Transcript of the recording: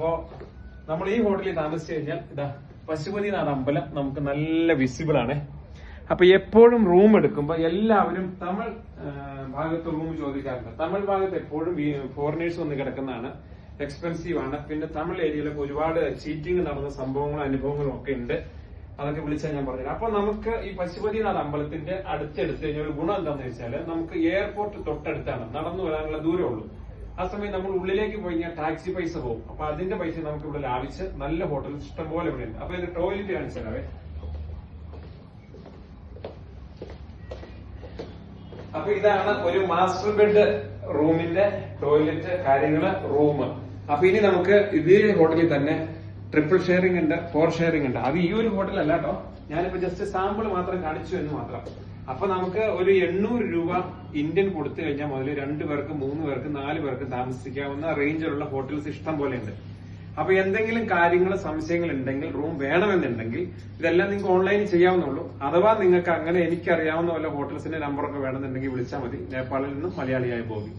അപ്പോ നമ്മൾ ഈ ഹോട്ടലിൽ താമസിച്ചു കഴിഞ്ഞാൽ ഇതാ പശുപതിനാഥ് അമ്പലം. നമുക്ക് നല്ല വിസിബിൾ ആണ്. അപ്പൊ എപ്പോഴും റൂം എടുക്കുമ്പോൾ എല്ലാവരും തമിഴ് ഭാഗത്ത് റൂം ചോദിക്കാറുണ്ട്. തമിഴ് ഭാഗത്ത് എപ്പോഴും ഫോറിനേഴ്സ് വന്ന് കിടക്കുന്നതാണ്. എക്സ്പെൻസീവ് ആണ്. പിന്നെ തമിഴ് ഏരിയയിലൊക്കെ ഒരുപാട് ചീറ്റിംഗ് നടന്ന സംഭവങ്ങളും അനുഭവങ്ങളും ഒക്കെ ഉണ്ട്. അതൊക്കെ വിളിച്ചാൽ ഞാൻ പറഞ്ഞുതരാം. അപ്പൊ നമുക്ക് ഈ പശുപതിനാഥ് അമ്പലത്തിന്റെ അടുത്തെടുത്ത് കഴിഞ്ഞാൽ ഒരു ഗുണം എന്താണെന്ന് വെച്ചാൽ നമുക്ക് എയർപോർട്ട് തൊട്ടടുത്താണ്. നടന്നു വരാനുള്ള ദൂരമേ ഉള്ളൂ. ആ സമയം നമ്മൾ ഉള്ളിലേക്ക് പോയി കഴിഞ്ഞാൽ ടാക്സി പൈസ പോകും. അപ്പൊ അതിന്റെ പൈസ നമുക്ക് ഇവിടെ ലാഭിച്ച് നല്ല ഹോട്ടൽ ഇഷ്ടം പോലെ ഇവിടെ ഉണ്ട്. അപ്പൊ ഇതിന്റെ ടോയ്ലറ്റ് കാണിച്ചാലേ അപ്പൊ ഇതാണ് ഒരു മാസ്റ്റർ ബെഡ് റൂമിന്റെ ടോയ്ലറ്റ് കാര്യങ്ങൾ റൂം. അപ്പൊ ഇനി നമുക്ക് ഇതേ ഹോട്ടലിൽ തന്നെ ട്രിപ്പിൾ ഷെയറിംഗ് ഉണ്ട് ഫോർ ഷെയറിംഗ് ഉണ്ട്. അത് ഈ ഒരു ഹോട്ടലല്ല കേട്ടോ. ഞാനിപ്പോ ജസ്റ്റ് സാമ്പിൾ മാത്രം കാണിച്ചു എന്ന് മാത്രം. അപ്പൊ നമുക്ക് ഒരു എണ്ണൂറ് രൂപ ഇന്ത്യൻ കൊടുത്തു കഴിഞ്ഞാൽ മുതൽ രണ്ടു പേർക്ക് മൂന്ന് പേർക്ക് നാല് പേർക്ക് താമസിക്കാവുന്ന റേഞ്ചിലുള്ള ഹോട്ടൽസ് ഇഷ്ടം പോലെ ഉണ്ട് അപ്പൊ എന്തെങ്കിലും കാര്യങ്ങൾ സംശയങ്ങൾ ഉണ്ടെങ്കിൽ റൂം വേണമെന്നുണ്ടെങ്കിൽ ഇതെല്ലാം നിങ്ങൾക്ക് ഓൺലൈനിൽ ചെയ്യാവുന്നുള്ളൂ അഥവാ നിങ്ങൾക്ക് അങ്ങനെ എനിക്കറിയാവുന്ന വല്ല ഹോട്ടൽസിന്റെ നമ്പറൊക്കെ വേണമെന്നുണ്ടെങ്കിൽ വിളിച്ചാൽ മതി. നേപ്പാളിൽ നിന്നും മലയാളിയായി പോകും.